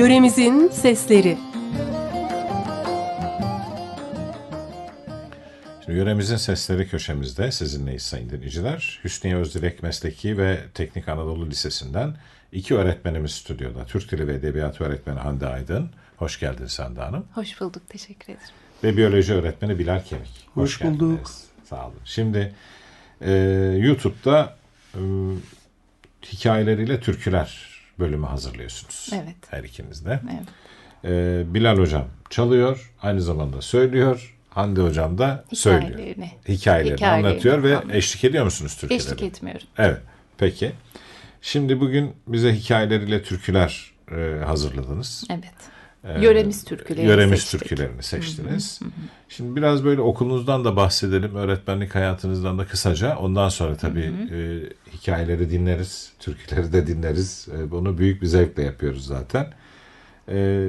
Yöremizin sesleri. Şimdi yöremizin sesleri köşemizde sizinleyiz sayın dinleyiciler. Hüsniye Özdilek Mesleki ve Teknik Anadolu Lisesi'nden iki öğretmenimiz stüdyoda. Türk Dili ve Edebiyatı öğretmeni Hande Aydın. Hoş geldiniz Hande Hanım. Hoş bulduk, teşekkür ederim. Ve biyoloji öğretmeni Bilal Kemik. Hoş bulduk. geldiniz. Sağ olun. Şimdi e, YouTube'da e, hikayeleriyle türküler bölümü hazırlıyorsunuz. Evet. Her ikiniz de. Evet. E, Bilal Hocam çalıyor, aynı zamanda söylüyor. Hande Hocam da söylüyor. Hikayelerini. Hikayelerini, Hikayelerini anlatıyor ve anlatıyor. eşlik ediyor musunuz türkülere? Eşlik etmiyorum. Evet, peki. Şimdi bugün bize hikayeleriyle türküler e, hazırladınız. Evet. Yöremiz türküleri Yöremiz seçtik. türkülerini seçtiniz. Şimdi biraz böyle okulunuzdan da bahsedelim, öğretmenlik hayatınızdan da kısaca. Ondan sonra tabii e, hikayeleri dinleriz, türküleri de dinleriz. E, bunu büyük bir zevkle yapıyoruz zaten. E,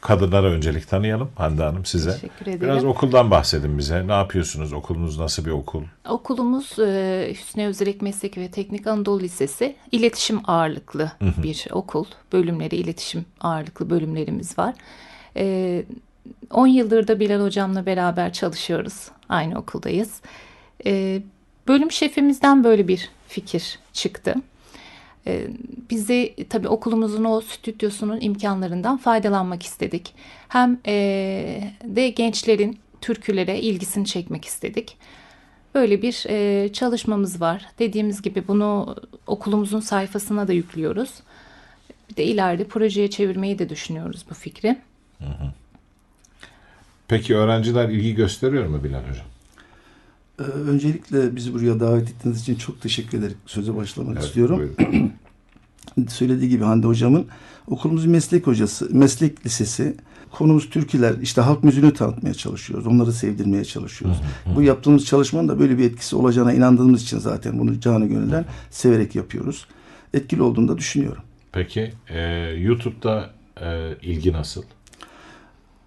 kadınlara öncelik tanıyalım Hande Hanım size. Teşekkür ederim. Biraz okuldan bahsedin bize. Ne yapıyorsunuz? Okulunuz nasıl bir okul? Okulumuz e, Hüsnü Özerek Mesleki ve Teknik Anadolu Lisesi. İletişim ağırlıklı bir okul. Bölümleri, iletişim ağırlıklı bölümlerimiz var. E, 10 yıldır da Bilal Hocam'la beraber çalışıyoruz. Aynı okuldayız. E, bölüm şefimizden böyle bir fikir çıktı. E, Biz de tabii okulumuzun o stüdyosunun imkanlarından faydalanmak istedik. Hem e, de gençlerin türkülere ilgisini çekmek istedik. Böyle bir e, çalışmamız var. Dediğimiz gibi bunu okulumuzun sayfasına da yüklüyoruz. Bir de ileride projeye çevirmeyi de düşünüyoruz bu fikri. Peki öğrenciler ilgi gösteriyor mu Bilal Hocam? Ee, öncelikle bizi buraya davet ettiğiniz için çok teşekkür ederek söze başlamak Evet, istiyorum. Söylediği gibi Hande hocamın okulumuz meslek hocası, meslek lisesi. Konumuz türküler, işte halk müziğini tanıtmaya çalışıyoruz. Onları sevdirmeye çalışıyoruz. Bu yaptığımız çalışmanın da böyle bir etkisi olacağına inandığımız için zaten bunu canı gönülden severek yapıyoruz. Etkili olduğunu da düşünüyorum. Peki e, YouTube'da e, ilgi nasıl?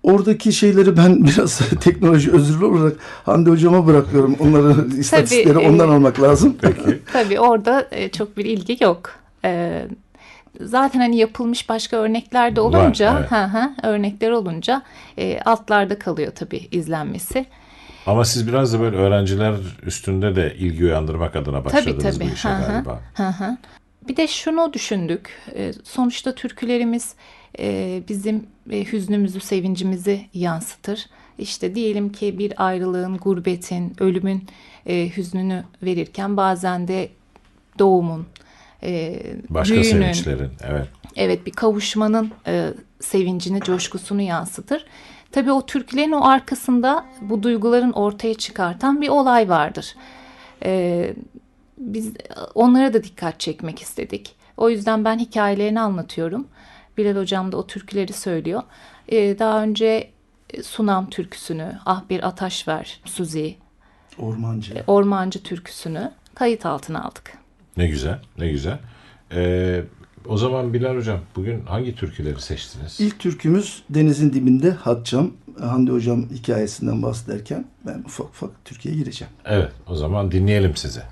Oradaki şeyleri ben biraz teknoloji özürlü olarak Hande hocama bırakıyorum. Onların istatistikleri ondan almak lazım. Peki. Tabii orada e, çok bir ilgi yok. E, zaten hani yapılmış başka örnekler de Var, olunca, evet. hı hı, örnekler olunca e, altlarda kalıyor tabii izlenmesi. Ama siz biraz da böyle öğrenciler üstünde de ilgi uyandırmak adına başladınız tabii. bu işe Hı hı. galiba. Hı hı. Bir de şunu düşündük. e, Sonuçta türkülerimiz e, bizim e, hüznümüzü, sevincimizi yansıtır. İşte diyelim ki bir ayrılığın, gurbetin, ölümün hüznünü verirken bazen de doğumun, e, Başka düğünün, sevinçlerin. Evet. evet bir kavuşmanın e, sevincini, coşkusunu yansıtır. Tabii o türkülerin o arkasında bu duyguların ortaya çıkartan bir olay vardır. E, biz onlara da dikkat çekmek istedik. O yüzden ben hikayelerini anlatıyorum. Bilal Hocam da o türküleri söylüyor. E, daha önce Sunam türküsünü, Ah Bir Ataş Ver, Suzi, Ormancı. Ormancı türküsünü kayıt altına aldık. Ne güzel. Ne güzel. Ee, o zaman Bilal Hocam bugün hangi türküleri seçtiniz? İlk türkümüz Denizin Dibinde Hatçam. Hande Hocam hikayesinden bahsederken ben ufak ufak Türkiye'ye gireceğim. Evet. O zaman dinleyelim size.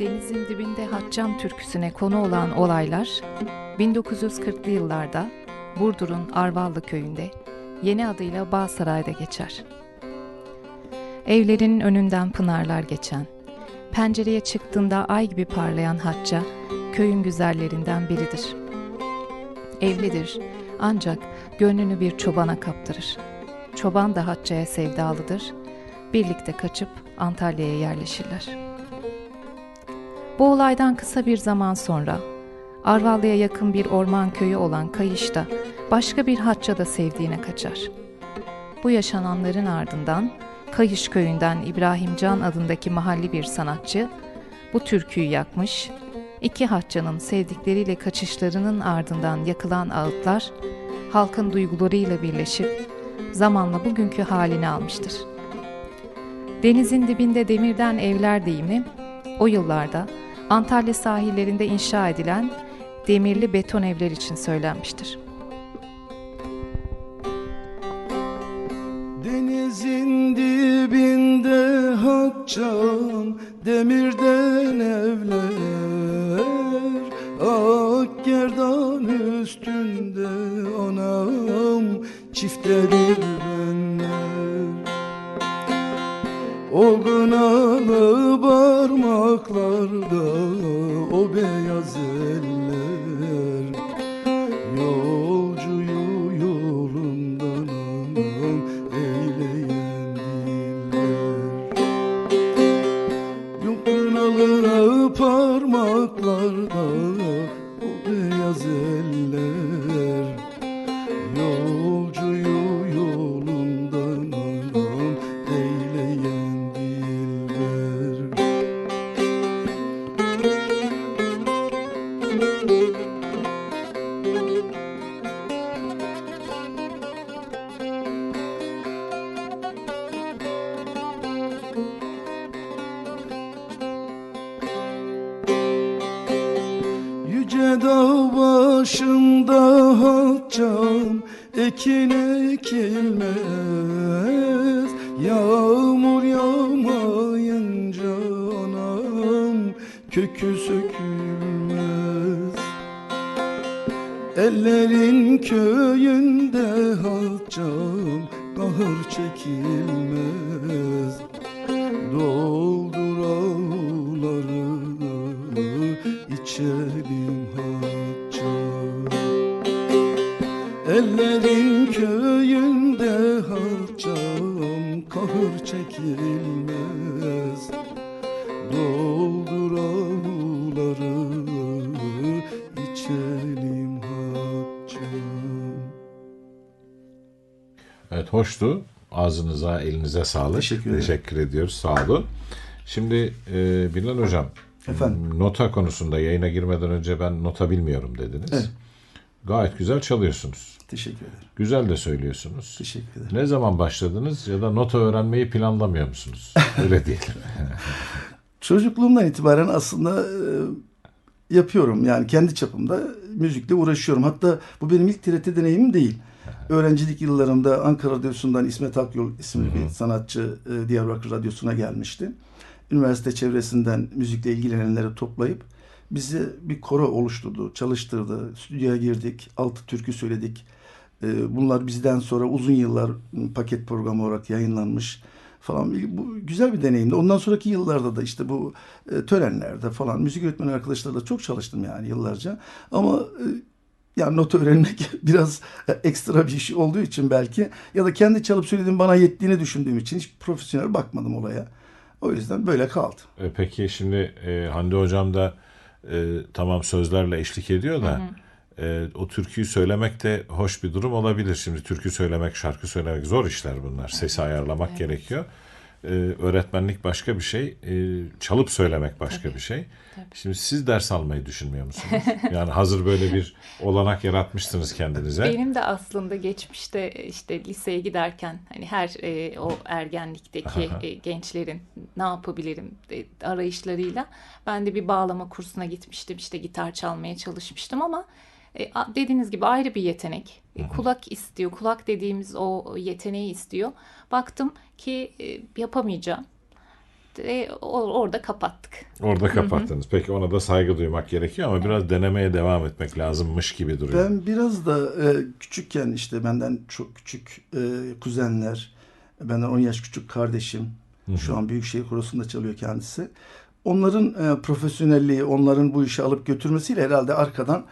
Denizin dibinde Hatçam türküsüne konu olan olaylar 1940'lı yıllarda Burdur'un Arvallı köyünde yeni adıyla Bağsaray'da geçer. Evlerinin önünden pınarlar geçen, pencereye çıktığında ay gibi parlayan Hatça köyün güzellerinden biridir. Evlidir ancak gönlünü bir çobana kaptırır. Çoban da Hatça'ya sevdalıdır. Birlikte kaçıp Antalya'ya yerleşirler. Bu olaydan kısa bir zaman sonra Arvallı'ya yakın bir orman köyü olan Kayış'ta başka bir Hatça da sevdiğine kaçar. Bu yaşananların ardından Kayış köyünden İbrahim Can adındaki mahalli bir sanatçı bu türküyü yakmış. İki Hatça'nın sevdikleriyle kaçışlarının ardından yakılan ağıtlar halkın duygularıyla birleşip zamanla bugünkü halini almıştır. Denizin dibinde demirden evler deyimi o yıllarda Antalya sahillerinde inşa edilen demirli beton evler için söylenmiştir. Denizin dibinde hatçam demirden evler Ak gerdan üstünde anam çiftedir benler O gınalı parmaklarda o Yağmur yağmayınca anam kökü sökülmez. Ellerin köyünde hatçam kahır çekilmez içelim hatçam Evet hoştu. Ağzınıza, elinize sağlık. Teşekkür. Teşekkür ediyoruz. Sağ olun. Şimdi e, Bilal Hocam, Efendim? nota konusunda yayına girmeden önce ben nota bilmiyorum dediniz. Evet. Gayet güzel çalıyorsunuz. Teşekkür ederim. Güzel de söylüyorsunuz. Teşekkür ederim. Ne zaman başladınız ya da nota öğrenmeyi planlamıyor musunuz? Öyle diyelim. Çocukluğumdan itibaren aslında e, yapıyorum. Yani kendi çapımda müzikle uğraşıyorum. Hatta bu benim ilk TRT deneyimim değil. Öğrencilik yıllarımda Ankara Radyosu'ndan İsmet Akyol isimli bir sanatçı e, Diyarbakır Radyosu'na gelmişti. Üniversite çevresinden müzikle ilgilenenleri toplayıp bize bir koro oluşturdu, çalıştırdı. Stüdyoya girdik, altı türkü söyledik. E, Bunlar bizden sonra uzun yıllar paket programı olarak yayınlanmış falan. Bu güzel bir deneyimdi. Ondan sonraki yıllarda da işte bu e, törenlerde falan müzik öğretmeni arkadaşlarla çok çalıştım yani yıllarca. Ama e, yani nota öğrenmek biraz e, ekstra bir iş olduğu için belki ya da kendi çalıp söylediğim bana yettiğini düşündüğüm için hiç profesyonel bakmadım olaya. O yüzden böyle kaldı. E, Peki şimdi e, Hande Hocam da e, tamam sözlerle eşlik ediyor da e, o türküyü söylemek de hoş bir durum olabilir. Şimdi türkü söylemek, şarkı söylemek zor işler bunlar. Sesi ayarlamak gerekiyor. E, öğretmenlik başka bir şey, e, çalıp söylemek başka bir şey. Şimdi siz ders almayı düşünmüyor musunuz? Yani hazır böyle bir olanak yaratmışsınız kendinize. Benim de aslında geçmişte işte liseye giderken hani her e, o ergenlikteki e, gençlerin ne yapabilirim e, arayışlarıyla ben de bir bağlama kursuna gitmiştim. İşte gitar çalmaya çalışmıştım ama e, dediğiniz gibi ayrı bir yetenek. E, kulak istiyor. Kulak dediğimiz o yeteneği istiyor. Baktım ki e, yapamayacağım. E, orada kapattık. Orada kapattınız. Peki ona da saygı duymak gerekiyor ama biraz denemeye devam etmek lazımmış gibi duruyor. Ben biraz da e, küçükken işte benden çok küçük e, kuzenler, benden 10 yaş küçük kardeşim, şu an Büyükşehir Korosu'nda çalıyor kendisi. Onların e, profesyonelliği, onların bu işi alıp götürmesiyle herhalde arkadan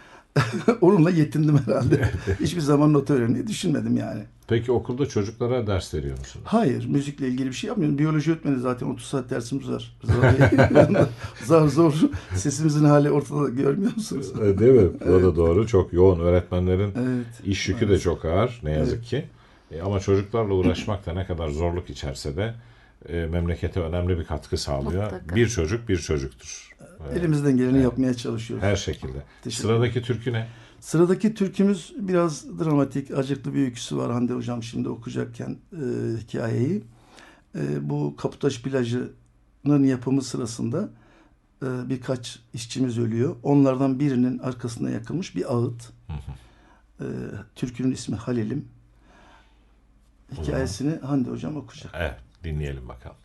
onunla yetindim herhalde. Hiçbir zaman nota öğrenmeyi düşünmedim yani. Peki okulda çocuklara ders veriyor musunuz? Hayır, müzikle ilgili bir şey yapmıyorum. Biyoloji öğretmeni zaten 30 saat dersimiz var. Zar zor sesimizin hali ortada görmüyor musunuz? E, Değil mi? Bu da doğru. Çok yoğun. Öğretmenlerin Evet. iş yükü de çok ağır. Ne yazık ki. E, ama çocuklarla uğraşmak da ne kadar zorluk içerse de e, memlekete önemli bir katkı sağlıyor. Mutlaka. Bir çocuk bir çocuktur. Elimizden geleni yapmaya çalışıyoruz. Her şekilde. Teşekkür Sıradaki türkü ne? Sıradaki türkümüz biraz dramatik, acıklı bir öyküsü var Hande Hocam şimdi okuyacakken e, hikayeyi. E, bu Kaputaş plajının yapımı sırasında e, birkaç işçimiz ölüyor. Onlardan birinin arkasına yakılmış bir ağıt. E, türkünün ismi Halil'im. Hikayesini Hande Hocam okuyacak. Evet, dinleyelim bakalım.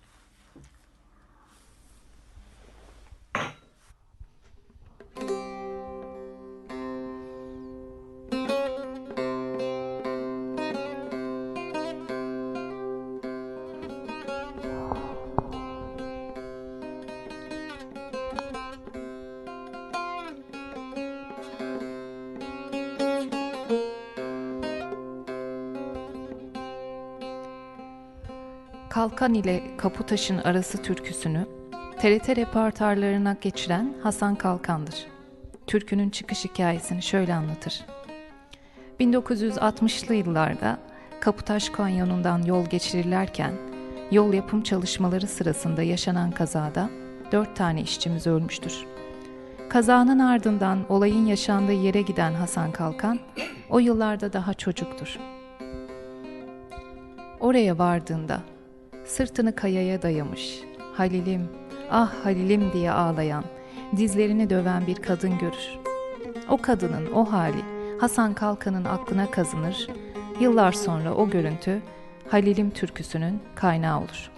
Kalkan ile Kaputaş'ın arası türküsünü TRT repertuarlarına geçiren Hasan Kalkan'dır. Türkünün çıkış hikayesini şöyle anlatır. 1960'lı yıllarda Kaputaş Kanyonu'ndan yol geçirirlerken yol yapım çalışmaları sırasında yaşanan kazada dört tane işçimiz ölmüştür. Kazanın ardından olayın yaşandığı yere giden Hasan Kalkan o yıllarda daha çocuktur. Oraya vardığında sırtını kayaya dayamış, Halil'im, ah Halil'im diye ağlayan, dizlerini döven bir kadın görür. O kadının o hali Hasan Kalkan'ın aklına kazınır, yıllar sonra o görüntü Halil'im türküsünün kaynağı olur.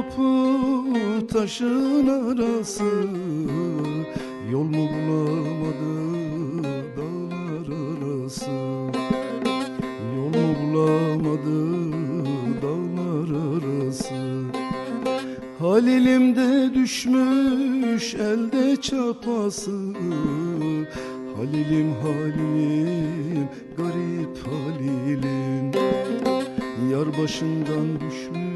Kapı taşın arası Yol mu bulamadı dağlar arası? Yol mu bulamadı dağlar arası? Halilimde düşmüş elde çapası Halilim halilim garip halilim. Yar başından düşmüş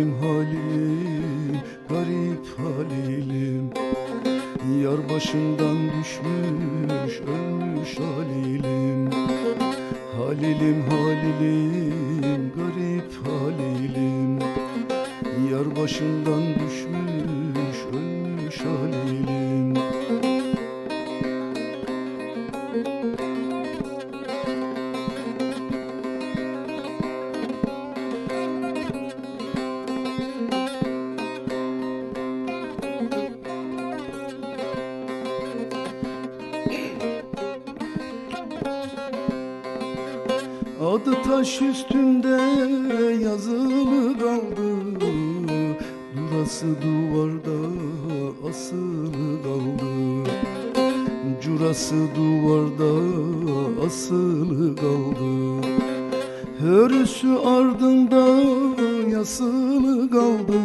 Halilim halilim garip halilim. Yar başından düşmüş ölmüş halilim. Halilim halilim garip halilim. Yar başından düşmüş Adı taş üstünde yazılı kaldı. Durası duvarda asılı kaldı. Curası duvarda asılı kaldı. Hörüsü ardında yasılı kaldı.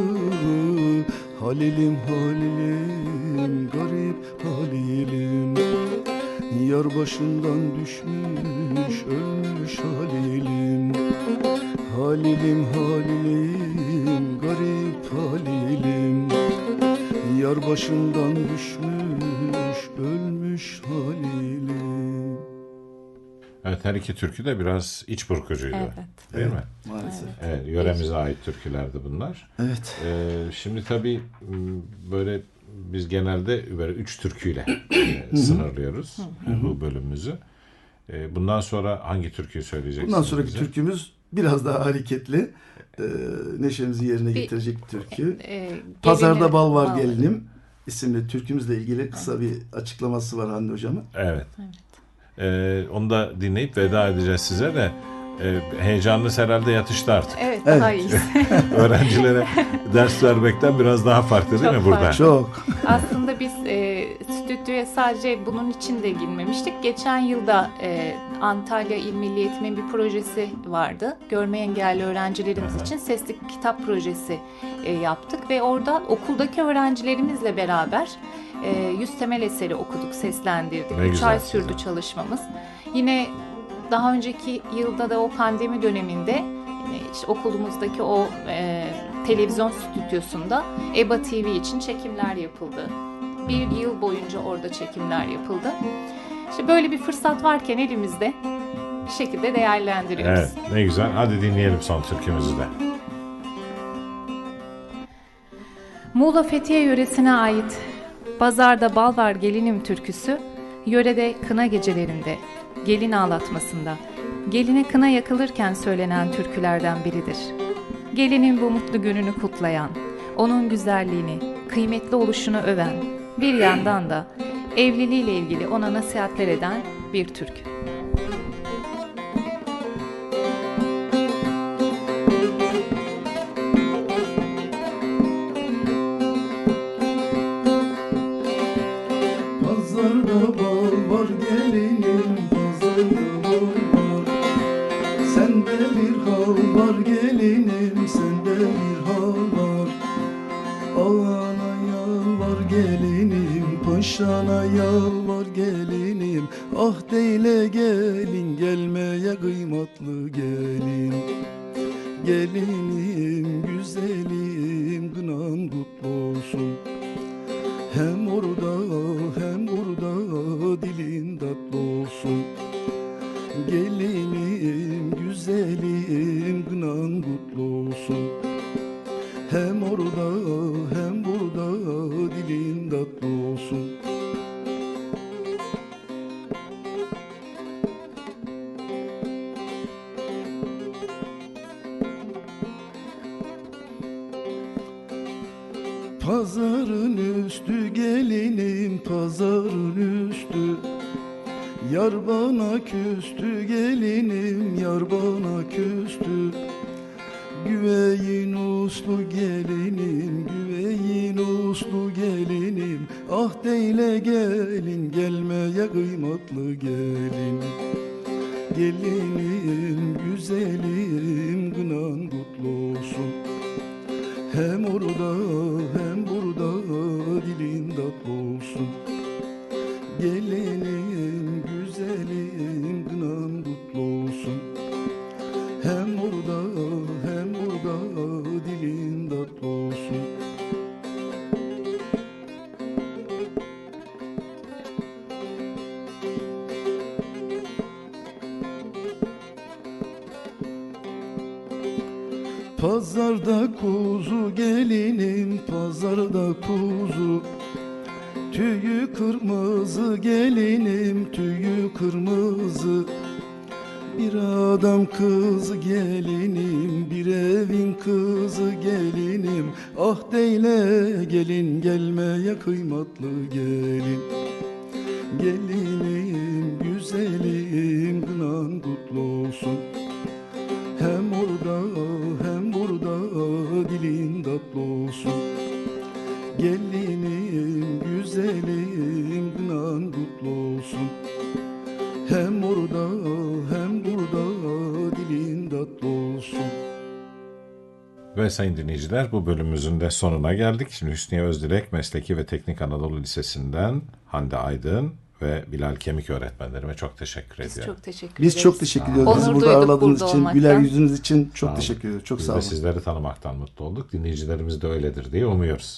Halilim halilim garip halilim. Yar başından düşmüş ölmüş halilim Halilim halilim garip halilim Yar başımdan düşmüş ölmüş halilim Evet her iki türkü de biraz iç burkucuydu. Evet. Değil mi? Maalesef. Evet, yöremize ait türkülerdi bunlar. Evet. Ee, şimdi tabii böyle biz genelde böyle üç türküyle e, sınırlıyoruz e, bu bölümümüzü. E, bundan sonra hangi türküyü söyleyeceksiniz? Bundan sonraki bize? türkümüz biraz daha hareketli. Ee, neşemizi yerine Bir- getirecek bir türkü. E, Pazarda gelini- bal var bal. gelinim isimli türkümüzle ilgili kısa bir açıklaması var Hande hocamın. Evet. Ee, onu da dinleyip veda edeceğiz size de. E, heyecanınız herhalde yatıştı artık. Evet, Evet. daha iyiyiz. Öğrencilere ders vermekten biraz daha farklı değil Çok mi burada? farklı. Çok. Aslında biz e, stüdyoya sadece bunun için de girmemiştik. Geçen yılda e, Antalya İl Milli Eğitim'in bir projesi vardı. Görme engelli öğrencilerimiz için sesli kitap projesi e, yaptık ve orada okuldaki öğrencilerimizle beraber e, yüz temel eseri okuduk, seslendirdik. Ne Üç güzel, ay sürdü güzel. çalışmamız. Yine daha önceki yılda da o pandemi döneminde işte okulumuzdaki o e, televizyon stüdyosunda EBA TV için çekimler yapıldı. Bir yıl boyunca orada çekimler yapıldı. İşte böyle bir fırsat varken elimizde bir şekilde değerlendiriyoruz. Evet ne güzel. Hadi dinleyelim son türkümüzü de. Muğla Fethiye yöresine ait Pazarda Bal Var Gelinim türküsü, yörede kına gecelerinde, gelin ağlatmasında, geline kına yakılırken söylenen türkülerden biridir. Gelinin bu mutlu gününü kutlayan, onun güzelliğini, kıymetli oluşunu öven, bir yandan da evliliğiyle ilgili ona nasihatler eden bir türkü. Hem küstü gelinim yar bana küstü. Güveyin uslu gelinim güveyin uslu gelinim. Ah deyle gelin gelmeye kıymatlı gelin. Gelinim güzelim gınan kutlu olsun. Hem orada Pazarda kuzu gelinim pazarda kuzu. Tüyü kırmızı gelinim tüyü kırmızı. Bir adam kızı gelinim bir evin kızı gelinim. Ah deyle gelin gelmeye kıymatlı gelin. Gelinim güzelim gınan kutlu olsun Ve sayın dinleyiciler bu bölümümüzün de sonuna geldik. Şimdi Hüsniye Özdilek Mesleki ve Teknik Anadolu Lisesi'nden Hande Aydın ve Bilal Kemik öğretmenlerime çok teşekkür Biz ediyorum. çok teşekkür Biz ederiz. çok teşekkür ediyoruz. Bizi burada ağırladığınız burada için, olmaktan. güler yüzünüz için çok Sağ olun. teşekkür ediyoruz. Çok Biz sağ de olun. sizleri tanımaktan mutlu olduk. Dinleyicilerimiz de öyledir diye umuyoruz.